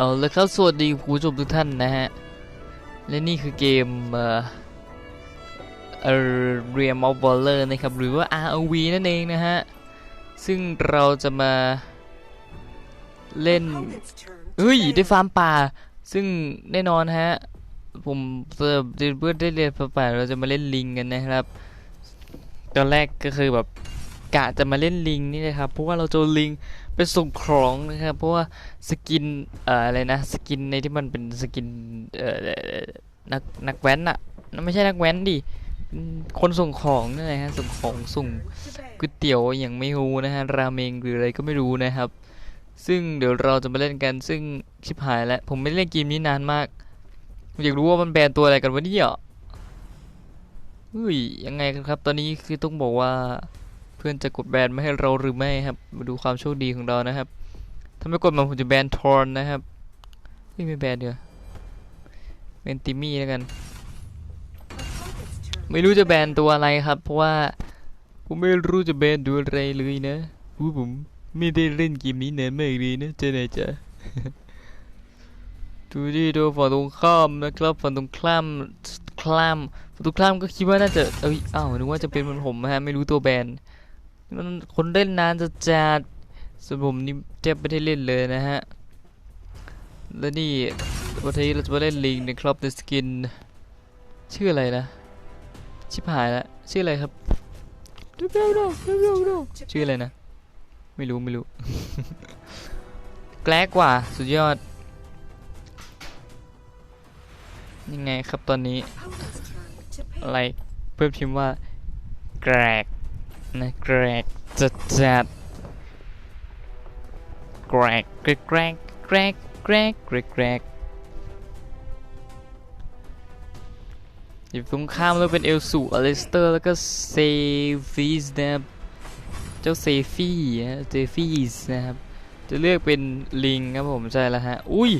เอาละครับสวัสดีผู้ชมทุกท่านนะฮะ และนี่คือเกมเอ่อ Realm of Valor นะครับ หรือว่า ROV นั่นเองนะฮะ ซึ่งเราจะมาเล่นเฮ้ย ได้ฟาร์มป่า ซึ่งแน่นอนฮะ ผมเสิร์ฟเพื่อได้เรียนฟาร์มป่าเราจะมาเล่นลิงกันนะครับ ตอนแรกก็คือแบบ กะจะมาเล่นลิงนี่นะครับเพราะว่าเราเจอลิงไปส่งของนะครับเพราะว่าสกินเอ่ออะไรนะสกินในที่มันเป็นสกินเอ่อนักนักแว้นอะนั่นไม่ใช่นักแว้นดิคนส่งของนั่นแหละฮะส่งของส่งก๋วยเตี๋ยวอย่างไม่รู้นะฮะราเมงหรืออะไรก็ไม่รู้นะครับ ซึ่งเดี๋ยวเราจะมาเล่นกันซึ่งชิบหายแล้วผมไม่ได้เล่นเกมนี้นานมากอยากรู้ว่ามันแบนตัวอะไรกันวะเนี่ยเฮ้ยยังไงกันครับ ตอนนี้คือต้องบอกว่า เพื่อนจะกดแบนไม่ให้เราหรือไม่ครับ มาดูความโชคดีของเรานะครับ ถ้าไม่กดมาผมจะแบนทอร์นนะครับไม่แบนเดี๋ยวาแบนติมี่แล้วกัน ไม่รู้จะแบนตัวอะไรครับ เพราะว่าผมไม่รู้จะแบนตัวอะไรเลยนะอู้ผมไม่ได้เล่นเกมนี้นานมากเลยนะเจ๊ไหนจ๊ะดูดิดูฝั่งตรงข้ามนะครับฝั่งตรงข้ามข้ามฝั่งตรงข้ามก็คิดว่าน่าจะเอ้ยอ้าวนึกว่าจะเป็นเหมือนผมนะฮะไม่รู้ตัวแบน คนเล่นนานจะจัดส่วนผมนี่แทบไม่ได้เล่นเลยนะฮะ และนี่วันนี้เราจะมาเล่นลิงนะครับในสกิน ชื่ออะไรนะ ชิบหายล้วชื่ออะไรครับเร็วๆเร็วๆเร็วๆเร็วๆชื่ออะไรนะ ไม่รู้ไม่รู้ แกลกกว่าสุดยอด ยังไงครับตอนนี้ อะไรเพิ่มพิมพ์ว่า แกรก นะแกรกจัดจัดแกรกแกรกแกรกแกรกแกรกแกรกอยู่ตรงข้ามแล้วเป็นเอลสูอเลสเตอร์แล้วก็เซฟีสนะครับเจ้าเซฟี่ฮะเซฟีสนะครับจะเลือกเป็นลิงครับผมใช่แล้วฮะอุ้ย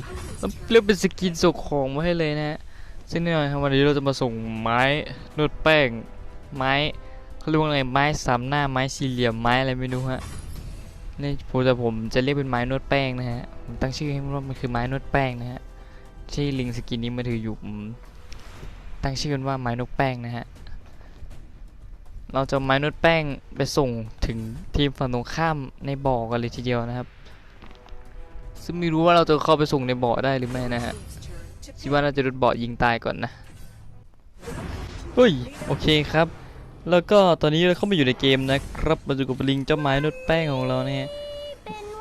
เลือกเป็นสกินส่งของมาให้เลยนะฮะซึ่งแน่นอนครับวันนี้เราจะมาส่งไม้นวดแป้งไม้ เขาเรียกว่าอะไรไม้สามหน้าไม้สี่เหลี่ยมไม้อะไรไม่รู้ฮะนี่ผมแต่ผมจะเรียกเป็นไม้นวดแป้งนะฮะผมตั้งชื่อให้มันว่ามันคือไม้นวดแป้งนะฮะที่ลิงสกินนี้มาถืออยู่ผมตั้งชื่อมันว่าไม้นวดแป้งนะฮะเราจะไม้นวดแป้งไปส่งถึงทีมฝั่งตรงข้ามในบ่อกันเลยทีเดียวนะครับ ซึ่งไม่รู้ว่าเราจะเข้าไปส่งในบ่อได้หรือไม่นะฮะคิดว่าน่าจะโดนบ่อยิงตายก่อนนะเฮ้ยโอเคครับ แล้วก็ตอนนี้เราเข้ามาอยู่ในเกมนะครับมาอยู่กับลิงเจ้าไม้นวดแป้งของเราเนี่ย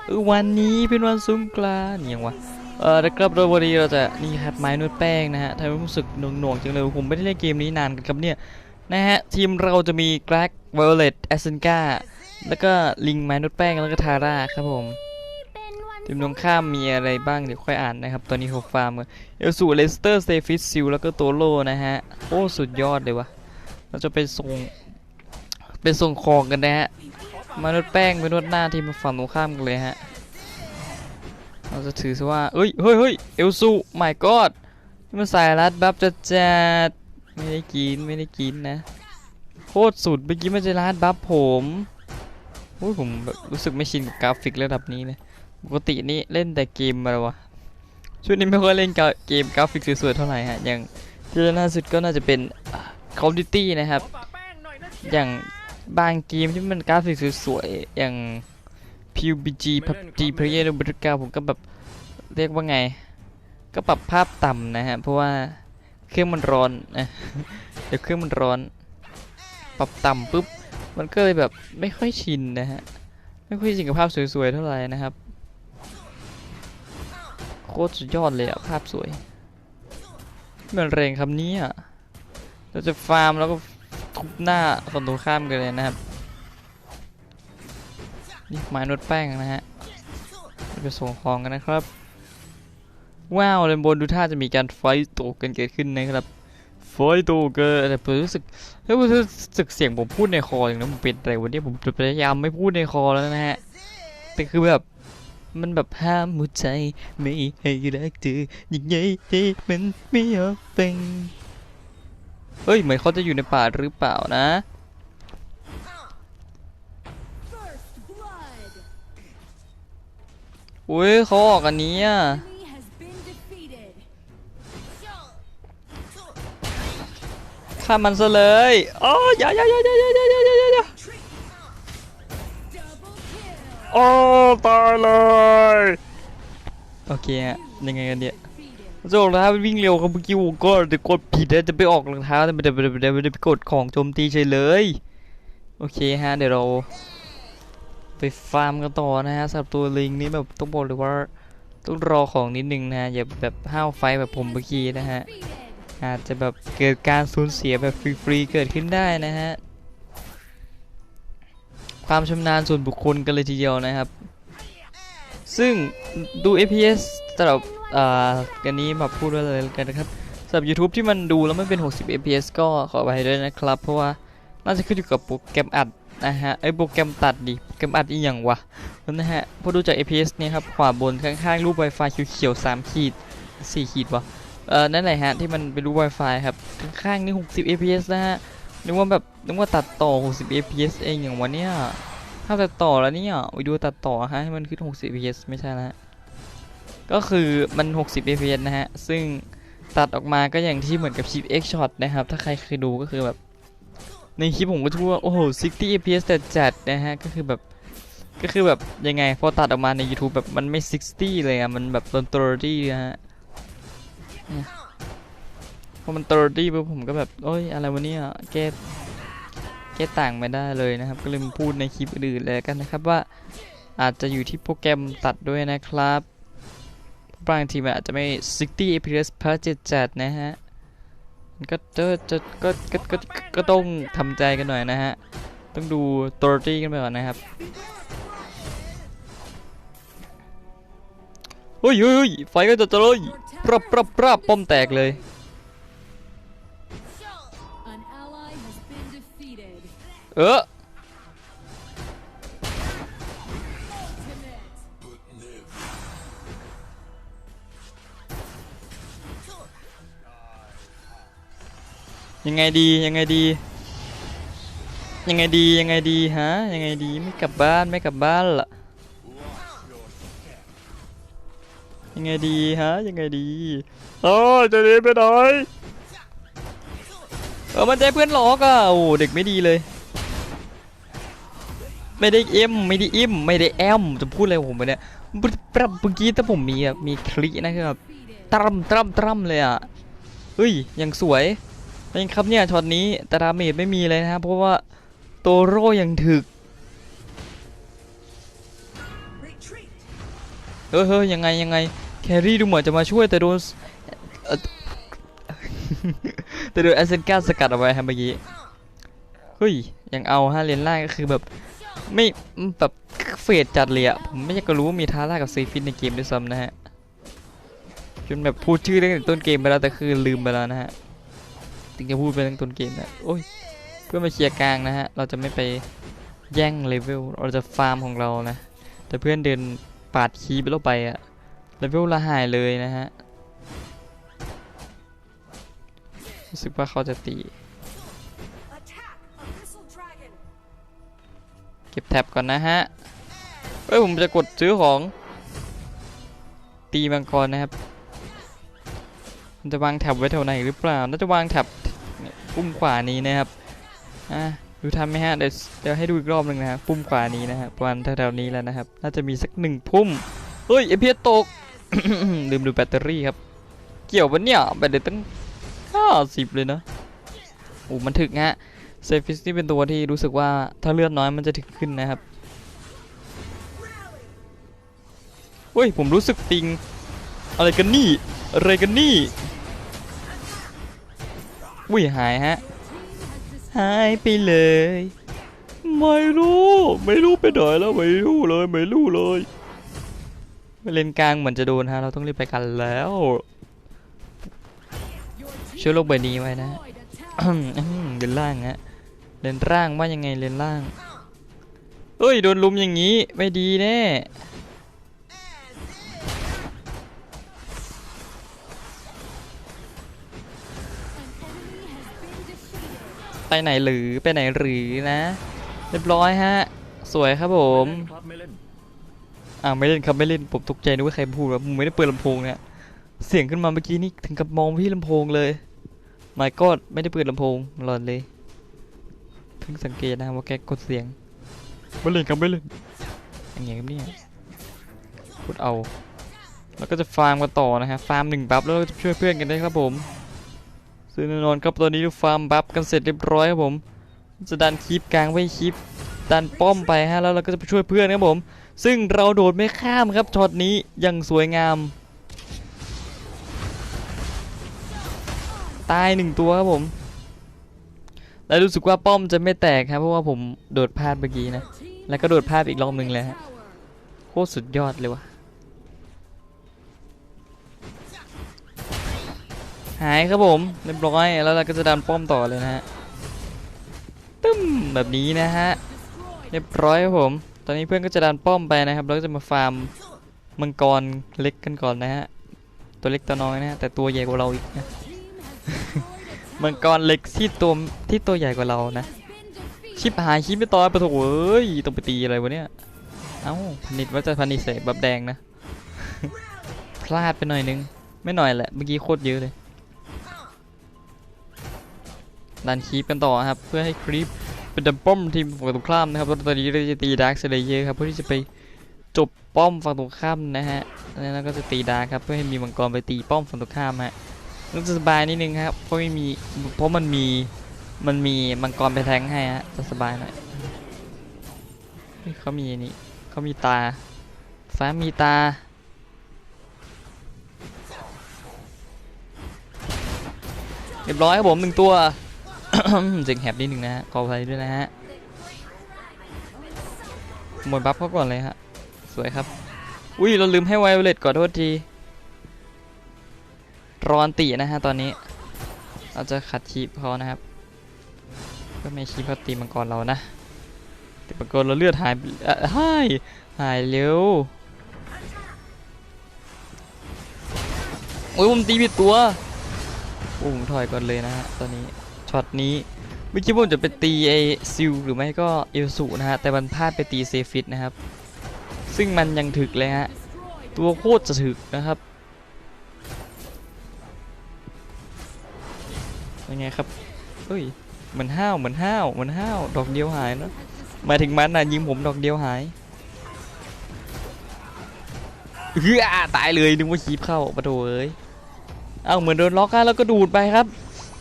เออวันนี้เป็นวันสงกรานต์ยังวะเออนะครับโดยวันนี้เราจะนี่ครับไม้นวดแป้งนะฮะทำให้รู้สึกหน่วงๆจังเลยผมไม่ได้เล่นเกมนี้นานกันครับเนี่ยนะฮะทีมเราจะมีแกร็กเวลเลตแอสเซนกาแล้วก็ลิงไม้นวดแป้งแล้วก็ทาร่าครับผมทีมตรงข้ามมีอะไรบ้างเดี๋ยวค่อยอ่านนะครับ ตอนนี้หกฟาร์มเอลสูเลสเตอร์เตฟิสซิลแล้วก็โตโลนะฮะโอ้สุดยอดเลยวะ เราจะไปส่งไปส่งของกันนะฮะมานวดแป้งไปนวดหน้าที่มาฝั่งตรงข้ามกันเลยฮะเราจะถือซะว่าเอ้ยเฮ้ยเฮ้ยเอลซูไม่กอดนี่มันสายรัดบับจะจัดไม่ได้กินไม่ได้กินนะโคตรสุดเมื่อกี้มันจะรัดบัฟผมโอ้ยผมแบบรู้สึกไม่ชินกับกราฟิกระดับนี้เลยปกตินี่เล่นแต่เกมอะไรวะช่วงนี้ไม่ค่อยเล่นเกมกราฟิกสวยๆเท่าไหร่ฮะอย่างที่ล่าสุดก็น่าจะเป็น Call of Duty นะครับ อย่างบางเกมที่มันกราฟิกสวยๆ อย่าง PUBG PUBG Player ในบริการผมก็แบบเรียกว่าไง ก็ปรับภาพต่ำนะฮะ เพราะว่าเครื่องมันร้อนนะเดี๋ยวเครื่องมันร้อน ปรับต่ำปุ๊บ มันก็เลยแบบไม่ค่อยชินนะฮะ ไม่ค่อยชินกับภาพสวยๆ เท่าไหร่นะครับ โคตรสุดยอดเลยอะภาพสวยมันแรงคำนี้อะ เราจะฟาร์มแล้วก็ทุบหน้าคนตรงข้ามกันเลยนะครับนี่ไม้นวดแป้งนะฮะไปส่งของกันนะครับ ว้าวเลนบนดูท่าจะมีการไฟต์โตกันเกิดขึ้นนะครับไฟต์โตเกิดแต่ผมรู้สึกเฮ้ยผมรู้สึกเสียงผมพูดในคออย่างนั้นมันเป็นอะไรวันนี้ผมจะพยายามไม่พูดในคอแล้วนะฮะแต่คือแบบมันแบบห้ามหัวใจไม่ให้รักเธอยังไงให้มันไม่ยอมเป็น เฮ้ย เหมือนเขาจะอยู่ในป่าหรือเปล่านะ อุ้ยเขาออกอันนี้อะฆ่ามันซะเลยอ๋ออย่าอย่าอย่าอย่าอย่าอย่าอย่าอย่าโอ้ตายเลย โอเคฮะยังไงกันเนี่ย จะออกรองเท้าวิ่งเร็วครับเมื่อกี้ผมก็จะกดผิดนะจะไปออกรองเท้าแต่ไม่ได้ไม่ได้ไม่ได้ไม่ได้ไปกดของโจมตีเฉยเลย โอเคฮะเดี๋ยวเรา ไปฟาร์มกันต่อนะฮะสำหรับตัวลิงนี่แบบต้องบอกเลยว่าต้องรอของนิดนึงนะฮะอย่าแบบห้าวไฟแบบผมเมื่อกี้นะฮะอาจจะแบบเกิดการสูญเสียแบบฟรีๆเกิดขึ้นได้นะฮะความชำนาญส่วนบุคคลกันเลยทีเดียวนะครับ ซึ่งดู FPS สำหรับ อ่ากันนี้มาพูดไว้เลยกันนะครับสำหรับ YouTube ที่มันดูแล้วไม่เป็น 60 FPS ก็ขอไปด้วยนะครับ เพราะว่าน่าจะขึ้นอยู่กับโปรแกรมอัดนะฮะไอโปรแกรมตัดดิโปรแกรมอัดอีกอย่างวะนะฮะพอดูจาก APS เนี่ยครับ ขวาบนข้างๆรูป Wi-Fi เขียวๆ3ขีด4ขีดวะเออนั่นแหละฮะที่มันเป็นรูป Wi-Fi ครับข้างๆนี่ 60 APS นะฮะนึกว่าแบบนึกว่าตัดต่อ 60 APS เองอย่างวะเนี่ยถ้าตัดต่อแล้วเนี่ยไปดูตัดต่อฮะให้มันขึ้น 60 APS ไม่ใช่นะฮะ ก็คือมัน 60 APS นะฮะ ซึ่งตัดออกมาก็อย่างที่เหมือนกับคลิป X Shot นะครับ ถ้าใครเคยดูก็คือแบบ ในคลิปผมก็จะพูดว่าโอ้โห 60 fps แต่จัดนะฮะ ก็คือแบบ ก็คือแบบยังไง พอตัดออกมาใน YouTube แบบมันไม่ 60 เลยอะมันแบบตอน30นะฮะเนี่ยพอมัน30ปุ๊บผมก็แบบโอ้ยอะไรวะเนี่ยแก้แก้ต่างไม่ได้เลยนะครับ ก็เลยมาพูดในคลิปอื่นเลยกันนะครับว่าอาจจะอยู่ที่โปรแกรมตัดด้วยนะครับ บางทีมันอาจจะไม่ 60 fps พระเจ็ดจัดนะฮะ ก็จะจะก็ก็ก็ก็ต้องทำใจกันหน่อยนะฮะ ต้องดูตัวตี้กันไปก่อนนะครับเฮ้ยเฮ้ยไฟก็จะจะเลยปรับปรับปรับป้อมแตกเลยเออ ยังไงดียังไงดี ยังไงดียังไงดีฮะยังไงดีไม่กลับบ้านไม่กลับบ้านล่ะยังไงดีฮะยังไงดีโอ้จะหนีไปไหนเออมันใจเพื่อนหลอกอะโอ้เด็กไม่ดีเลย ไม่ได้เอ็มไม่ได้อิ่มไม่ได้แอมจะพูดอะไรผมไปเนี่ยปุ๊บปั๊บเมื่อกี้ถ้าผมมีมีคลินะครับตรัมตรัมตรัมเลยอะเฮ้ยยังสวย เป็นครับเนี่ยช็อตนี้แต่ดาเมจไม่มีเลยนะครับเพราะว่าโตโร่ยังถึกเฮ้ยเฮ้ยยังไงยังไงแครี่ดูเหมือนจะมาช่วยแต่โดนแต่โดนแอสเซนกาสกัดเอาไว้ครับเมื่อกี้เฮ้ยยังเอาฮะเลนล่างก็คือแบบไม่แบบเฟดจัดเลยอะผมไม่อยากจะรู้ว่ามีท้าล่ากับเซฟินในเกมด้วยซ้ำนะฮะจนแบบพูดชื่อตั้งแต่ต้นเกมไปแล้วแต่คือลืมไปแล้วนะฮะ ถึงจะพูดไปตั้งต้นเกมนะโอ้ยเพื่อมาเคลียร์กลางนะฮะ เราจะไม่ไปแย่งเลเวล เราจะฟาร์มของเรานะ แต่เพื่อนเดินปาดคีไปแล้วไปอะเลเวลละหายเลยนะฮะ รู้สึกว่าเขาจะตี เก็บแท็บก่อนนะฮะเฮ้ยผมจะกดซื้อของ ตีมังกรนะครับมันจะวางแท็บไว้แถวไหนหรือเปล่า น่าจะวางแท็บ ปุ่มขวานี้นะครับอะดูทันไหมฮะเดี๋ยวเดี๋ยวให้ดูอีกรอบหนึ่งนะฮะปุ่มขวานี้นะฮะประมาณแถวๆนี้แล้วนะครับ น่าจะมีสักหนึ่งพุ่มเฮ้ยเอพีตกลืมดูแบตเตอรี่ครับ เกี่ยวปะเนี่ยแบตเตอรี่ตั้งห้าสิบเลยนะโอ้มันถึกฮะเซฟิสนี่เป็นตัวที่รู้สึกว่าถ้าเลือดน้อยมันจะถึกขึ้นนะครับเฮ้ยผมรู้สึกปิง อะไรกันนี่ อะไรกันนี่ อุ้ยหายฮะ หายไปเลย ไม่รู้ ไม่รู้ไปไหนแล้วไม่รู้เลยไม่รู้เลยเลนกลางเหมือนจะโดนฮะ เราต้องรีบไปกันแล้วช่วยโลกใบนี้ไว้นะเลนล่างฮะเลนร่างว่ายังไงเลนล่างเอ้ยโดนลุมอย่างนี้ ไม่ดีแน่ ไปไหนหรือไปไหนหรือนะ เรียบร้อยฮะ สวยครับผมครับไม่เล่นอ่าไม่เล่นครับไม่เล่นผมตกใจนึกว่าใครพูดว่าผมไม่ได้เปิดลำโพงเนี่ยเสียงขึ้นมาเมื่อกี้นี่ถึงกับมองพี่ลำโพงเลยไม่กดไม่ได้เปิดลำโพงหลอนเลยเพิ่งสังเกตนะครับว่าแกกดเสียงไม่เล่นครับไม่เล่นอย่างเงี้ยครับเนี่ยกดเอา แล้วก็จะฟาร์มกันต่อนะฮะฟาร์มหนึ่งบัฟแล้วเราจะช่วยเพื่อนกันได้ครับผม ซึ่งแน่นอนครับตอนนี้ฟาร์มบัฟกันเสร็จเรียบร้อยครับผมจะดันคลิปกลางไว้คลิปดันป้อมไปฮะแล้วเราก็จะไปช่วยเพื่อนครับผม ซึ่งเราโดดไม่ข้ามครับช็อตนี้อย่างสวยงาม ตายหนึ่งตัวครับผมและรู้สึกว่าป้อมจะไม่แตกครับเพราะว่าผมโดดพลาดเมื่อกี้นะ แล้วก็โดดพลาดอีกรอบหนึ่งเลยฮะโคตรสุดยอดเลยว่ะ หายครับผมเรียบร้อยแล้วเราก็จะดันป้อมต่อเลยนะฮะตึ้มแบบนี้นะฮะเรียบร้อยครับผม ตอนนี้เพื่อนก็จะดันป้อมไปนะครับแล้วก็จะมาฟาร์มมังกรเล็กกันก่อนนะฮะตัวเล็กตัวน้อยนะฮะแต่ตัวใหญ่กว่าเราอีกนะมังกรเล็กที่ตัวที่ตัวใหญ่กว่าเรานะชิปหายชิปไม่ต่อยปะโถเอ้ยต้องไปตีอะไรวะเนี่ยเอ้าพนิดว่าจะพนิดใส่บับแดงนะพลาดไปหน่อยนึงไม่หน่อยแหละเมื่อกี้โคตรเยอะเลย ดันคีปกันต่อครับ เพื่อให้ครีปเป็นดันป้อมทีมฝั่งตรงข้ามนะครับตอนนี้เราจะตีดาร์คเซเลเยอร์ครับเพื่อที่จะไปจบป้อมฝั่งตรงข้ามนะฮะแล้วก็จะตีดาร์คครับเพื่อให้มีมังกรไปตีป้อมฝั่งตรงข้ามฮะรู้สึกสบายนิดนึงครับเพราะไม่มีเพราะมันมีมันมีมังกรไปแทงให้ฮะจะสบายหน่อยเฮ้เขามีอันนี่เขามีตาฟ้ามีตาเรียบร้อยครับผมหนึ่งตัว เสียงแหบนิดหนึ่งนะฮะขออภัยด้วยนะฮะขโมยบัฟเขาก่อนเลยฮะสวยครับ อุ้ยเราลืมให้ไวโอเลตก่อโทษทีรอนตินะฮะตอนนี้ เราจะขัดชีพเขานะครับ ก็ไม่ชีพเขาตีมังกรเรานะตีมังกรเราเลือดหายหายหายเร็วโอ้ยผมตีผิดตัวโอ้ผมถอยก่อนเลยนะฮะตอนนี้ ช็อตนี้เมื่อกี้ผมจะไปตีไอซิลหรือไม่ก็เอลสูนะฮะ แต่มันพลาดไปตีเซฟิตนะครับ ซึ่งมันยังถึกเลยฮะ ตัวโคตรจะถึกนะครับยังไงครับเอ้ยเหมือนห้าวเหมือนห้าวเหมือนห้าวดอกเดียวหายเนอะหมายถึงมันน่ะยิงผมดอกเดียวหายเฮ้ยตายเลยนึกว่าคีบเข้าปะโถเอ้ยเอ้าเหมือนโดนล็อกอะแล้วก็ดูดไปครับ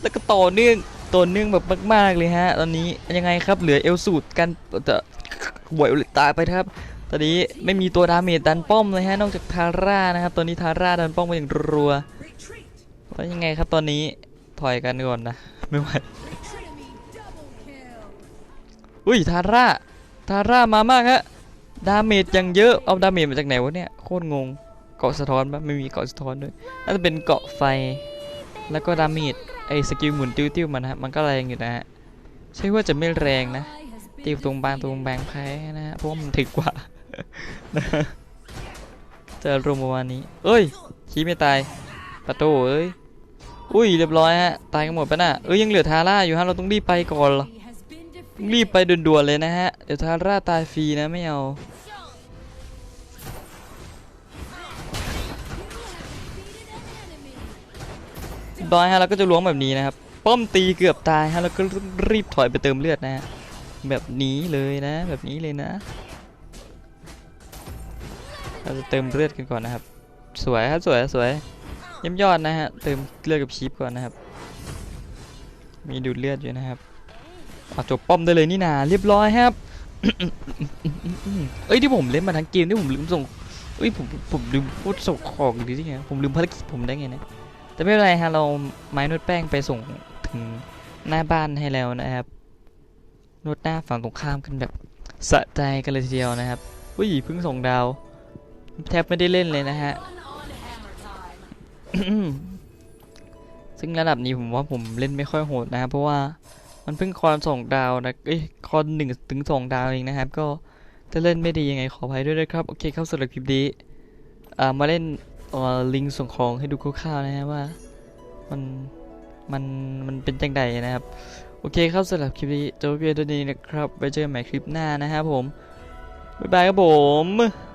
แล้วก็ต่อเนื่อง ต่อเนื่องแบบมาก ๆ เลยฮะ ตอนนี้ยังไงครับ เหลือเอลสูตรกันแต่วยตายไปครับ ตอนนี้ไม่มีตัวดาเมจดันป้อมเลยฮะ นอกจากทาร่านะครับ ตอนนี้ทาร่าดันป้อมมาอย่างรัวแล้วยังไงครับตอนนี้ถอยกันก่อนนะ ไม่ไหวอุ้ยทาร่าทาร่ามามากฮะ ดาเมจยังเยอะ เอาดาเมจมาจากไหนวะเนี่ย โคตรงง เกาะสะท้อนปะไม่มีเกาะสะท้อนด้วย น่าจะเป็นเกาะไฟ แล้วก็ดาเมจ ไอ้สกิลหมุนติ้วๆมันนะฮะมันก็แรงอยู่นะฮะใช่ว่าจะไม่แรงนะตีตรงบางตรงแบงแพ้นะฮะเพราะว่ามันถึกกว่านะฮะจะรวมประมาณนี้ เอ้ยขี้ไม่ตายประโตเอ้ยอุ้ยเรียบร้อยฮะตายกันหมดปะน่ะเอ้ยยังเหลือทาร่าอยู่ฮะเราต้องรีบไปก่อนหรอรีบไปด่วนๆเลยนะฮะเดี๋ยวทาร่าตายฟรีนะไม่เอา ร้อยฮะเราก็จะล้วงแบบนี้นะครับ ป้อมตีเกือบตายฮะแล้วก็รีบถอยไปเติมเลือดนะฮะแบบนี้เลยนะ แบบนี้เลยนะ เราจะเติมเลือดกันก่อนนะครับ สวยครับสวยสวยเยี่ยมยอดนะฮะเติมเลือดกับชีพก่อนนะครับ มีดูดเลือดอยู่นะครับเอาจบป้อมได้เลยนี่นาเรียบร้อยครับเอ้ยที่ผมเล่นมาทั้งเกมที่ผมลืมส่งเอ้ยผมผมลืมพูดส่งของหรือที่ไงผมลืมภารกิจผมได้ไงเนะ แต่ไม่เป็นไรฮะเราไม้นวดแป้งไปส่งถึงหน้าบ้านให้แล้วนะครับนวดหน้าฝั่งตรงข้ามกันแบบสะใจกันเลยทีเดียวนะครับอุ้ยเพิ่งส่งดาว แทบไม่ได้เล่นเลยนะฮะซึ่งระดับนี้ผมว่าผมเล่นไม่ค่อยโหดนะครับเพราะว่ามันเพิ่งคอนสองดาวนะเอ้ยคอนหนึ่งถึงสองดาวเองนะครับ ก็จะเล่นไม่ดียังไงขออภัยด้วยนะครับ โอเคเข้าสำหรับคลิปนี้อ่ามาเล่น เอ่อลิงส่งของให้ดูคร่าวๆนะฮะว่ามันมันมันเป็นจังใดนะครับ โอเคครับสำหรับคลิปนี้จบเพียงเท่านี้นะครับไว้เจอกันใหม่คลิปหน้านะครับผม บ๊ายบายครับผม